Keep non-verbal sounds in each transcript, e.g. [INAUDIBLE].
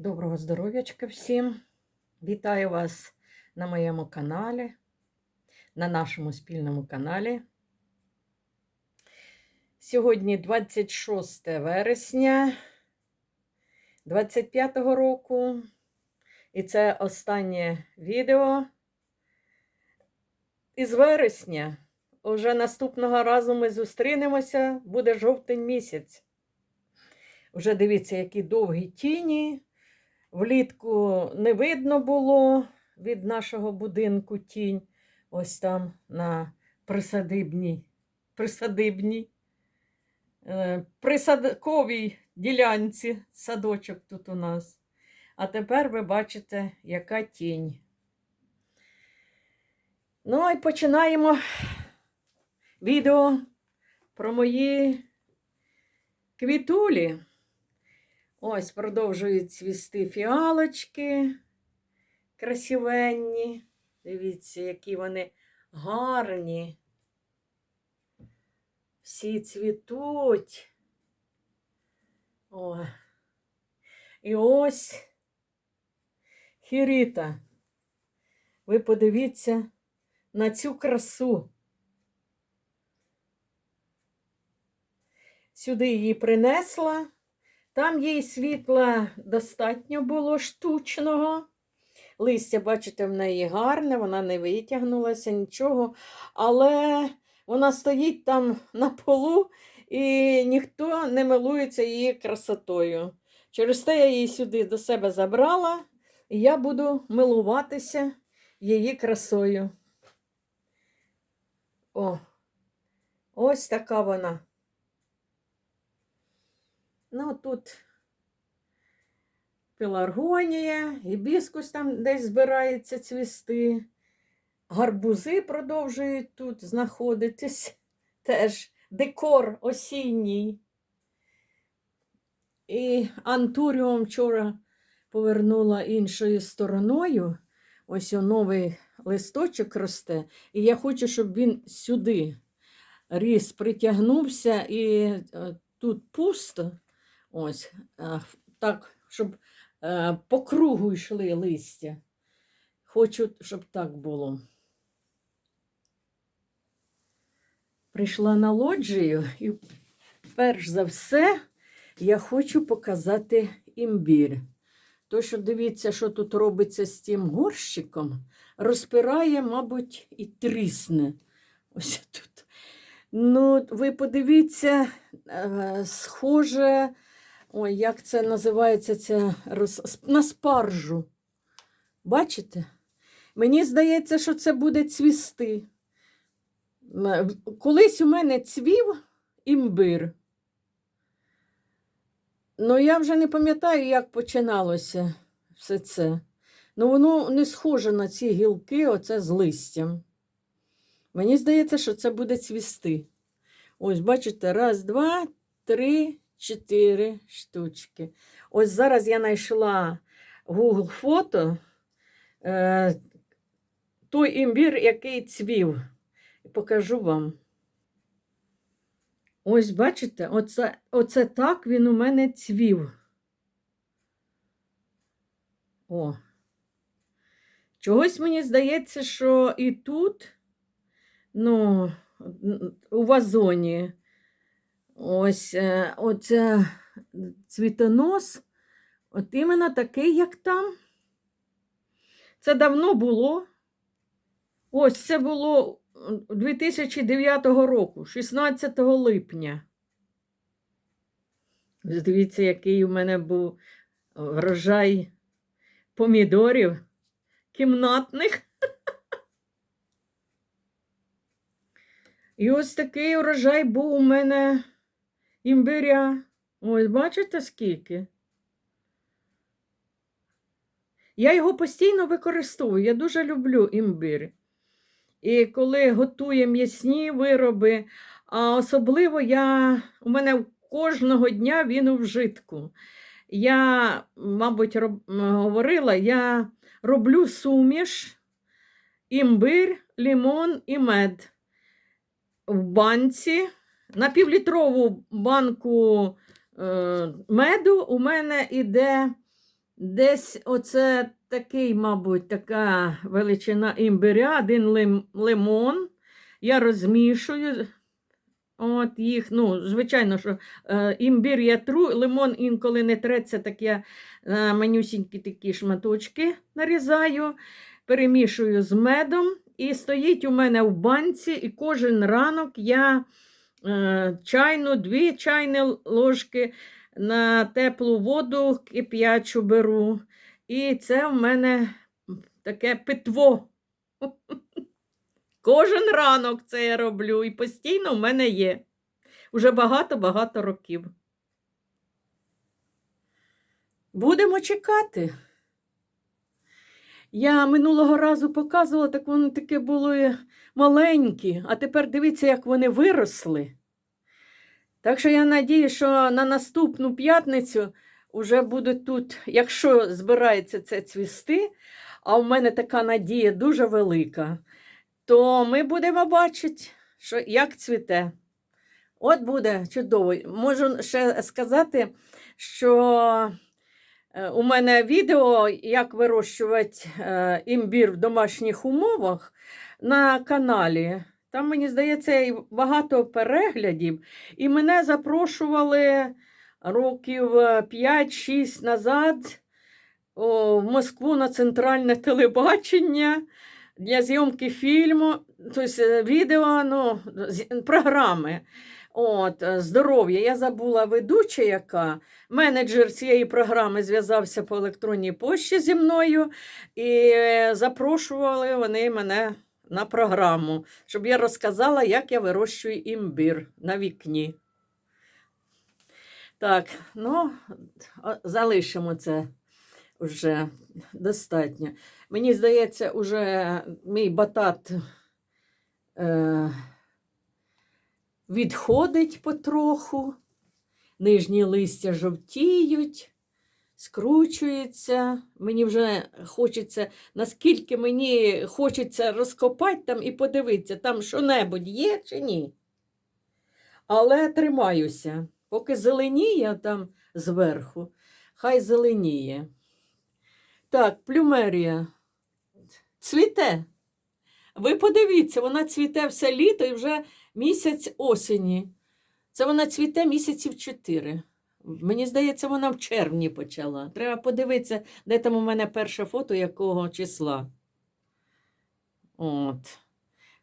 Доброго здоров'ячка всім! Вітаю вас на моєму каналі, на нашому спільному каналі. Сьогодні 26 вересня 25-го року, і це останнє відео із вересня. Уже наступного разу ми зустрінемося, буде жовтень місяць. Уже дивіться, які довгі тіні. Влітку не видно було від нашого будинку тінь. Ось там на присадибній, присадибній, е, присадковій ділянці садочок тут у нас. А тепер ви бачите, яка тінь. Ну і починаємо відео про мої квітулі. Ось продовжують цвісти фіалочки красивенні. Дивіться, які вони гарні. Всі цвітуть. О. І ось хіріта. Ви подивіться на цю красу. Сюди її принесла. Там їй світла достатньо було штучного. Листя, бачите, в неї гарне, вона не витягнулася, нічого. Але вона стоїть там на полу і ніхто не милується її красотою. Через те я її сюди до себе забрала, і я буду милуватися її красою. О, ось така вона. Ну, тут пеларгонія, гібіскус там десь збирається цвісти. Гарбузи продовжують тут знаходитись. [LAUGHS] Теж декор осінній. І антуріум вчора повернула іншою стороною. Ось новий листочок росте. І я хочу, щоб він сюди ріс, притягнувся, і е, тут пусто. Ось е, так, щоб е, по кругу йшли листя. Хочу, щоб так було. Прийшла на лоджію і перш за все я хочу показати імбір. То, що дивіться, що тут робиться з тим горщиком, розпирає, мабуть, і трісне. Ось тут. Ну, ви подивіться, е, схоже. Ой, як це називається це роз... на спаржу. Бачите? Мені здається, що це буде цвісти. Колись у мене цвів імбир. Ну, я вже не пам'ятаю, як починалося все це. Ну, воно не схоже на ці гілки, оце з листям. Мені здається, що це буде цвісти. Ось, бачите, раз, два, три, чотири штучки. Ось зараз я знайшла Google фото е, той імбір, який цвів. Покажу вам. Ось, бачите, оце, оце так він у мене цвів. О. Чогось мені здається, що і тут, ну, у вазоні. Ось е, оце цвітонос, от іменно такий, як там. Це давно було. Ось це було 2009 року, 16 липня. Дивіться, який у мене був врожай помідорів кімнатних. [LAUGHS] І ось такий урожай був у мене імбиря. Ось, бачите, скільки? Я його постійно використовую. Я дуже люблю імбир. І коли готую м'ясні вироби, а особливо я, у мене кожного дня він у вжитку. Я, мабуть, роб, говорила, я роблю суміш, імбир, лімон і мед в банці. На півлітрову банку е, меду у мене йде Десь оце такий, мабуть, така величина імбиря, один лим, лимон. Я розмішую. От їх, ну, звичайно, що е, імбір я тру, лимон інколи не треться, так я е, манюсінькі такі шматочки нарізаю, перемішую з медом. І стоїть у мене в банці, і кожен ранок я чайну, дві чайні ложки на теплу воду кип'ячу беру. І це в мене таке питво. [LAUGHS] Кожен ранок це я роблю і постійно в мене є. Уже багато-багато років. Будемо чекати. Я минулого разу показувала, так вони таке були маленькі, а тепер дивіться, як вони виросли. Так що я надію, що на наступну п'ятницю вже будуть тут, якщо збирається це цвісти, а в мене така надія дуже велика, то ми будемо бачити, що як цвіте. От буде чудово. Можу ще сказати, що у мене відео, як вирощувати е, імбір в домашніх умовах на каналі. Там, мені здається, багато переглядів. І мене запрошували років 5-6 назад о, в Москву на центральне телебачення для зйомки фільму, тобто е, відео, ну, програми. От, е, здоров'я. Я забула ведуча, яка менеджер цієї програми зв'язався по електронній пошті зі мною і е, запрошували вони мене на програму, щоб я розказала, як я вирощую імбір на вікні. Так, ну, залишимо це вже достатньо. Мені здається, уже мій батат е, відходить потроху, нижні листя жовтіють, скручується. Мені вже хочеться, наскільки мені хочеться розкопати там і подивитися, там що-небудь є чи ні. Але тримаюся. Поки зеленіє там зверху, хай зеленіє. Так, плюмерія. Цвіте. Ви подивіться, вона цвіте все літо і вже місяць осені. Це вона цвіте місяців чотири. Мені здається, вона в червні почала. Треба подивитися, де там у мене перше фото, якого числа. От.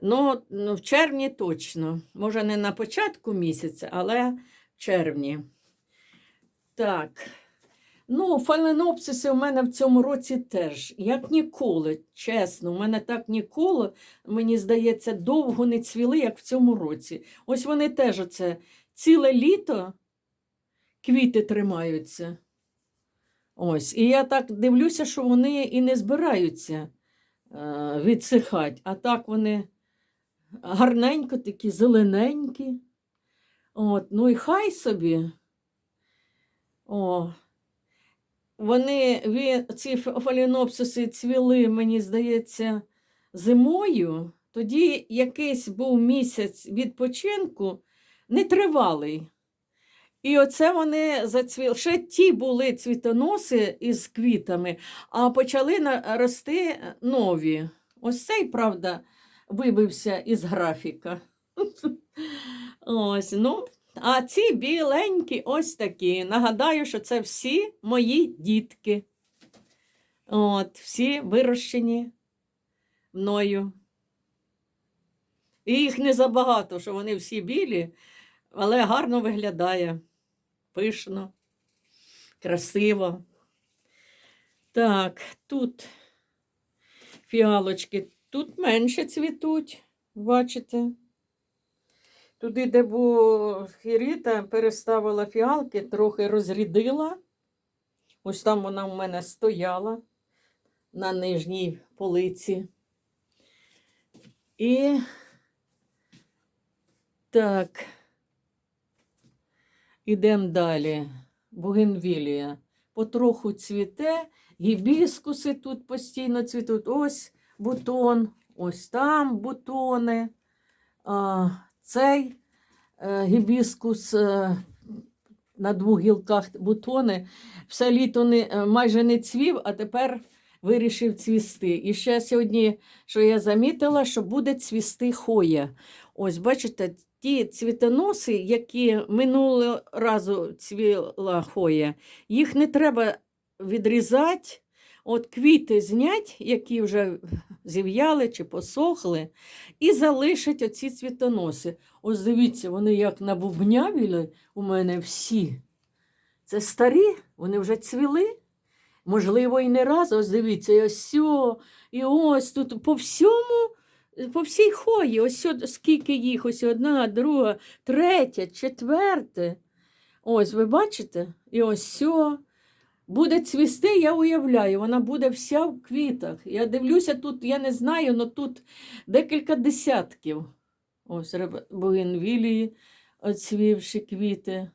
Ну, ну, в червні точно. Може, не на початку місяця, але в червні. Так. Ну, фаленопсиси у мене в цьому році теж, як ніколи, чесно, у мене так ніколи, мені здається, довго не цвіли, як в цьому році. Ось вони теж оце ціле літо квіти тримаються. Ось. І я так дивлюся, що вони і не збираються е, відсихати, а так вони гарненько такі, зелененькі. От, ну і хай собі. О, вони, він, ці фалінопсиси цвіли, мені здається, зимою. Тоді якийсь був місяць відпочинку нетривалий. І оце вони зацвіли. Ще ті були цвітоноси із квітами, а почали рости нові. Ось цей, правда, вибився із графіка. [LAUGHS] Ось, ну, а ці біленькі ось такі. Нагадаю, що це всі мої дітки. От, всі вирощені мною. І їх не забагато, що вони всі білі, але гарно виглядає. Пишно, красиво. Так, тут фіалочки, тут менше цвітуть, бачите? Туди, де була хіріта, переставила фіалки, трохи розрядила. Ось там вона в мене стояла на нижній полиці. І так, ідемо далі. Бугенвілія. Потроху цвіте, гібіскуси тут постійно цвітуть. Ось бутон, ось там бутони. А, цей е, гібіскус е, на двох гілках бутони. Все літо не, е, майже не цвів, а тепер вирішив цвісти. І ще сьогодні, що я замітила, що буде цвісти хоя. Ось, бачите, ті цвітоноси, які минулого разу цвіла хоя, їх не треба відрізати. От квіти знять, які вже зів'яли чи посохли, і залишать оці цвітоноси. Ось дивіться, вони як набубнявіли у мене всі. Це старі, вони вже цвіли. Можливо, і не раз. Ось дивіться, і ось і ось тут по всьому, по всій хої, ось скільки їх, ось одна, друга, третя, четверте. Ось, ви бачите? І ось сьо. Буде цвісти, я уявляю, вона буде вся в квітах. Я дивлюся, тут, я не знаю, але тут декілька десятків. Ось бугенвілії, оцвівші квіти.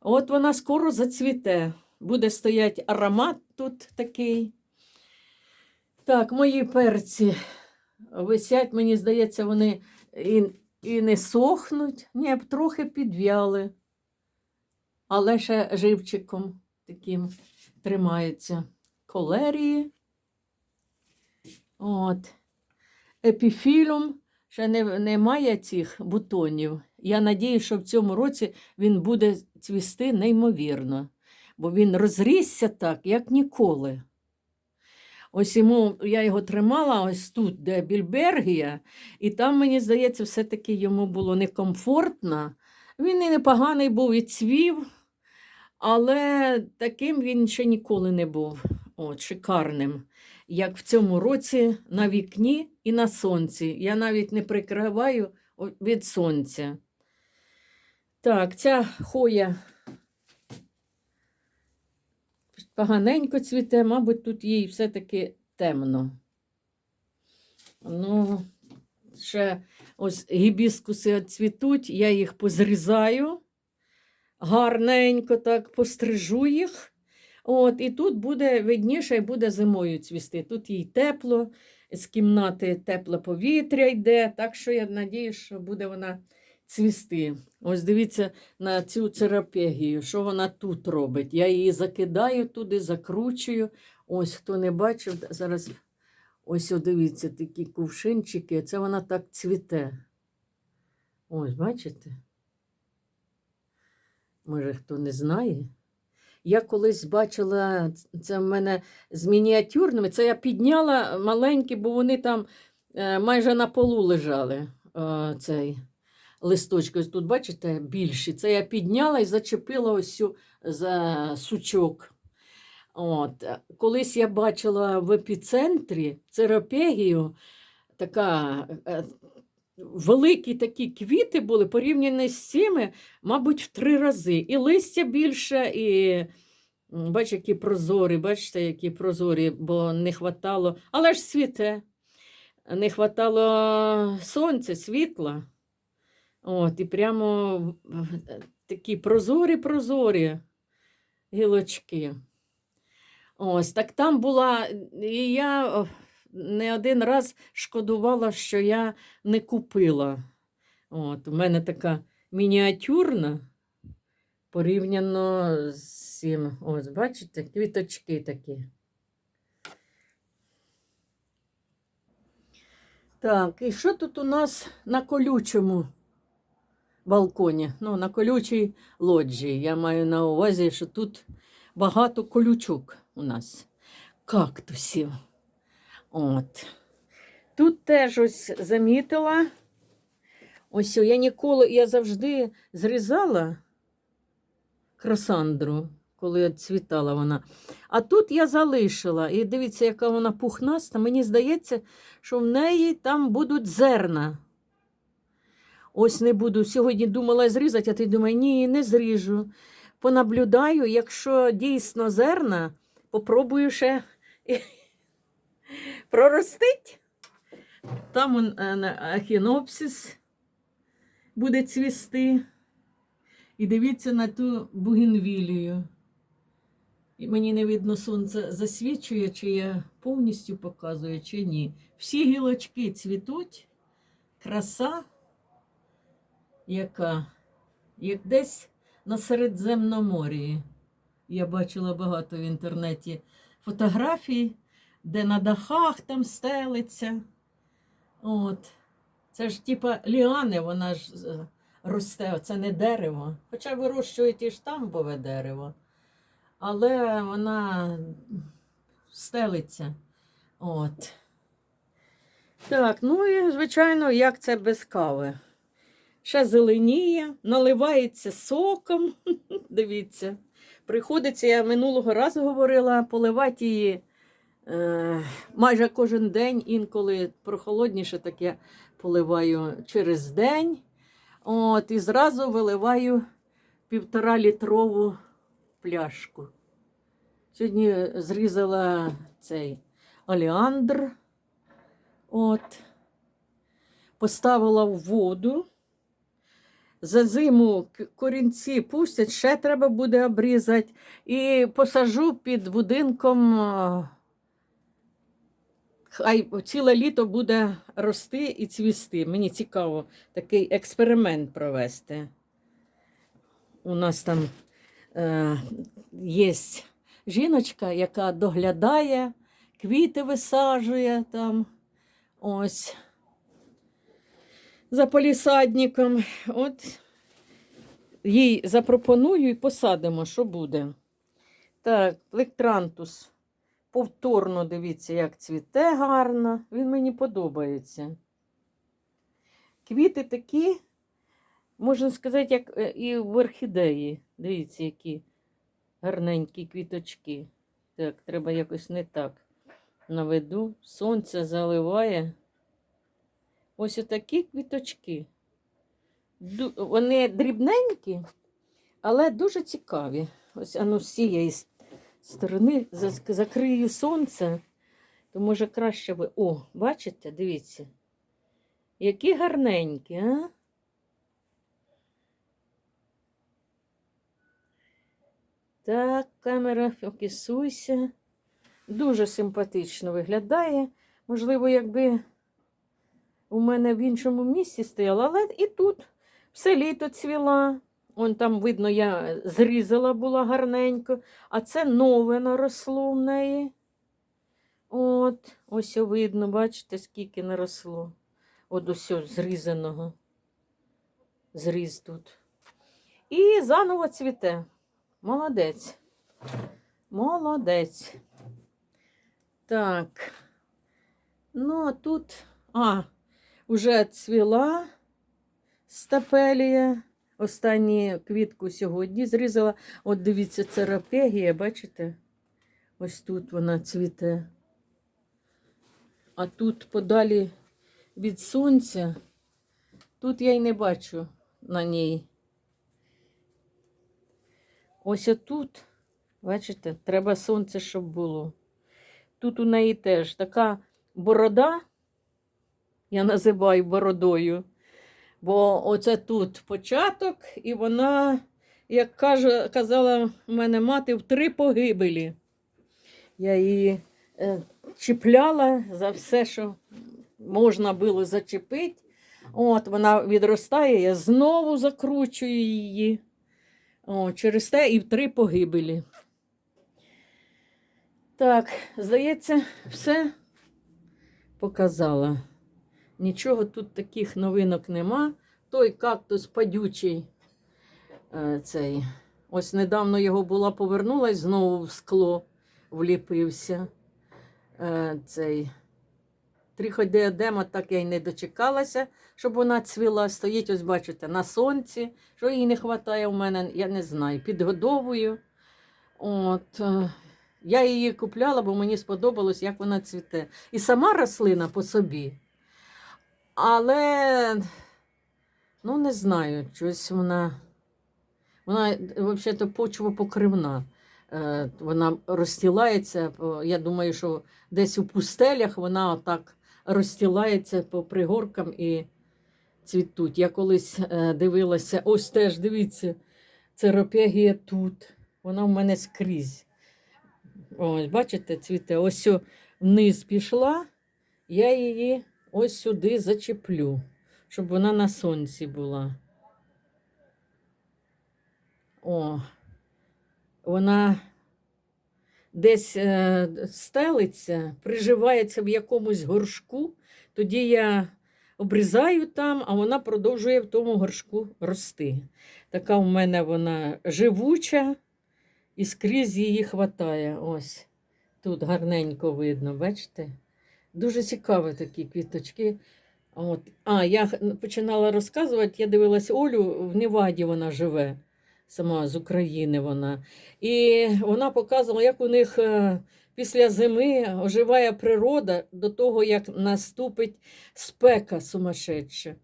От вона скоро зацвіте. Буде стояти аромат тут такий. Так, мої перці висять, мені здається, вони і, і не сохнуть. Ні, трохи підв'яли. Але ще живчиком таким тримаються. Колерії. От. Епіфілум ще не, немає цих бутонів. Я надію, що в цьому році він буде цвісти неймовірно, бо він розрісся так, як ніколи. Ось йому я його тримала ось тут, де Більбергія, і там, мені здається, все-таки йому було некомфортно. Він і непоганий був і цвів, але таким він ще ніколи не був. От, шикарним. Як в цьому році на вікні і на сонці. Я навіть не прикриваю від сонця. Так, ця хоя поганенько цвіте, мабуть, тут їй все-таки темно. Ну, ще ось гібіскуси цвітуть, я їх позрізаю, гарненько так пострижу їх. От, і тут буде видніше і буде зимою цвісти. Тут їй тепло, з кімнати тепле повітря йде, так що я надіюсь, що буде вона цвісти. Ось дивіться на цю церапегію, що вона тут робить. Я її закидаю туди, закручую. Ось хто не бачив, зараз ось дивіться такі кувшинчики. Це вона так цвіте. Ось, бачите? Може, хто не знає. Я колись бачила, це в мене з мініатюрними, це я підняла маленькі, бо вони там е, майже на полу лежали. Е, цей листочки. Ось тут, бачите, більші. Це я підняла і зачепила ось цю за сучок. От. е, Колись я бачила в епіцентрі церапегію, така. Великі такі квіти були порівняні з цими, мабуть, в три рази. І листя більше, і бач, які прозорі, бачите, які прозорі, бо не хватало, але ж світе, не хватало сонця, світла. От, і прямо такі прозорі-прозорі гілочки. Ось, так там була, і я не один раз шкодувала, що я не купила. От, у мене така мініатюрна, порівняно з цим. Ось, бачите, квіточки такі. Так, і що тут у нас на колючому балконі? Ну, на колючій лоджії. Я маю на увазі, що тут багато колючок у нас, кактусів. От. Тут теж ось замітила. Ось я ніколи, я завжди зрізала красандру, коли цвітала вона. А тут я залишила. І дивіться, яка вона пухнаста. Мені здається, що в неї там будуть зерна. Ось не буду. Сьогодні думала зрізати, а ти думаю, ні, не зріжу. Понаблюдаю, якщо дійсно зерна, попробую ще проростить. Там е, ахінопсис буде цвісти. І дивіться на ту бугенвілію. І мені не видно, сонце засвічує, чи я повністю показую, чи ні. Всі гілочки цвітуть, краса, яка як десь на Середземномор'ї. Я бачила багато в інтернеті фотографій, де на дахах там стелиться. От. Це ж типа ліани, вона ж е, росте, це не дерево. Хоча вирощують і штамбове дерево. Але вона стелиться. От. Так, ну і, звичайно, як це без кави. Ще зеленіє, наливається соком. [LAUGHS] Дивіться. Приходиться, я минулого разу говорила, поливати її майже кожен день, інколи прохолодніше таке поливаю через день. От, і зразу виливаю півтора літрову пляшку. Сьогодні зрізала цей оліандр. От. Поставила в воду. За зиму корінці пустять, ще треба буде обрізати. І посажу під будинком. Хай ціле літо буде рости і цвісти. Мені цікаво такий експеримент провести. У нас там е, є жіночка, яка доглядає, квіти висаджує там. Ось. За полісадником. От їй запропоную і посадимо, що буде. Так, лектрантус. Повторно дивіться, як цвіте гарно. Він мені подобається. Квіти такі, можна сказати, як е, і в орхідеї. Дивіться, які гарненькі квіточки. Так, треба якось не так наведу. Сонце заливає. Ось отакі квіточки. Вони дрібненькі, але дуже цікаві. Ось ану з цієї с- сторони закрию сонце, то може краще ви. О, бачите, дивіться. Які гарненькі, а? Так, камера, фокусуйся. Дуже симпатично виглядає. Можливо, якби у мене в іншому місці стояла, але і тут все літо цвіла. Он там, видно, я зрізала була гарненько, а це нове наросло в неї. От, ось видно, бачите, скільки наросло. От ось зрізаного. Зріз тут. І заново цвіте. Молодець. Молодець. Так. Ну, а тут. А, уже цвіла стапелія. Останню квітку сьогодні зрізала. От дивіться, це рапегія, бачите? Ось тут вона цвіте. А тут подалі від сонця. Тут я й не бачу на ній. Ось отут, бачите, треба сонце, щоб було. Тут у неї теж така борода, я називаю бородою. Бо оце тут початок, і вона, як каже, казала мене мати, в три погибелі. Я її е, чіпляла за все, що можна було зачепити. От вона відростає, я знову закручую її. О, через те і в три погибелі. Так, здається, все показала. Нічого тут таких новинок нема. Той кактус падючий. е, Цей. Ось недавно його була повернулась, знову в скло вліпився. Е, Цей. Тріходіадема так я й не дочекалася, щоб вона цвіла. Стоїть, ось бачите, на сонці. Що їй не вистачає у мене, я не знаю. Підгодовую. От. е, Я її купляла, бо мені сподобалось, як вона цвіте. І сама рослина по собі. Але, ну, не знаю, щось вона. Вона взагалі почвопокривна. Е, Вона розстілається. Я думаю, що десь у пустелях вона отак розстілається по пригоркам і цвітуть. Я колись е, дивилася, ось теж дивіться, це ропегія тут. Вона в мене скрізь. Ось, бачите, цвіте. Ось вниз пішла, я її ось сюди зачеплю, щоб вона на сонці була. О, вона десь е, стелиться, приживається в якомусь горшку, тоді я обрізаю там, а вона продовжує в тому горшку рости. Така в мене вона живуча і скрізь її хватає. Ось тут гарненько видно, бачите? Дуже цікаві такі квіточки. От. А, я починала розказувати, я дивилась Олю, в Неваді вона живе, сама з України вона. І вона показувала, як у них е, після зими оживає природа до того, як наступить спека сумасшедша.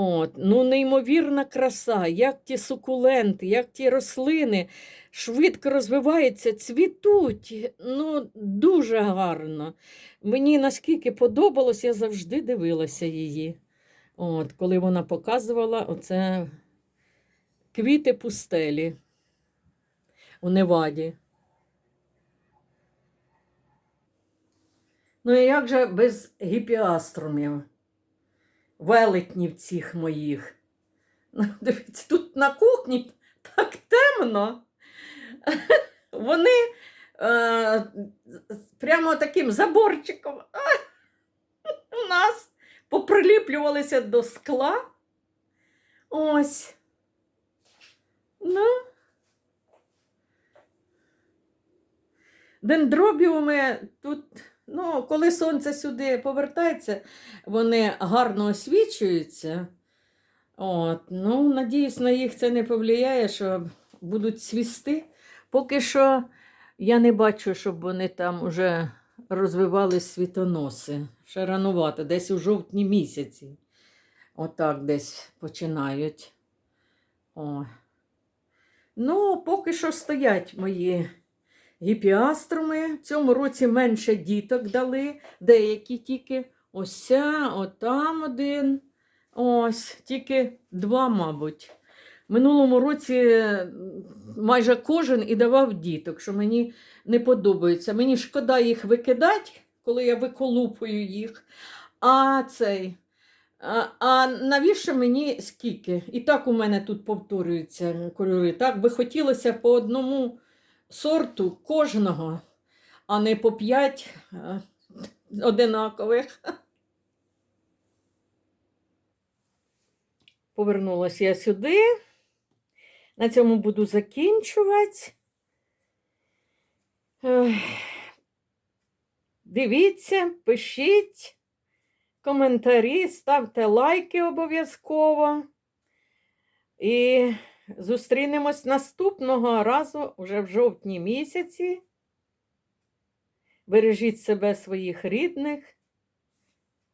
От. Ну, неймовірна краса, як ті сукуленти, як ті рослини швидко розвиваються, цвітуть. Ну, дуже гарно. Мені наскільки подобалось, я завжди дивилася її. От, коли вона показувала оце квіти пустелі у Неваді. Ну і як же без гіпіаструмів, велетнів цих моїх? Ну, Дивіться, тут на кухні так темно. Вони е, прямо таким заборчиком у нас поприліплювалися до скла. Ось. Ну. Дендробіуми тут, ну, коли сонце сюди повертається, вони гарно освічуються. От, ну, надіюсь, на їх це не повлияє, що будуть свісти. Поки що я не бачу, щоб вони там вже розвивали світоноси. Ще ранувато, десь у жовтні місяці. Отак десь починають. О. Ну, поки що стоять мої гіпіаструми. В цьому році менше діток дали, деякі тільки. Ось отам один. Ось, тільки два, мабуть. Минулому році майже кожен і давав діток, що мені не подобається. Мені шкода їх викидати, коли я виколупую їх. А цей. А, а навіщо мені скільки? І так у мене тут повторюються кольори. Так би хотілося по одному сорту кожного, а не по п'ять е, одинакових. Повернулася я сюди. На цьому буду закінчувати. Дивіться, пишіть коментарі, ставте лайки обов'язково. І зустрінемось наступного разу уже в жовтні місяці. Бережіть себе, своїх рідних.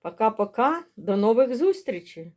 Пока-пока, до нових зустрічей!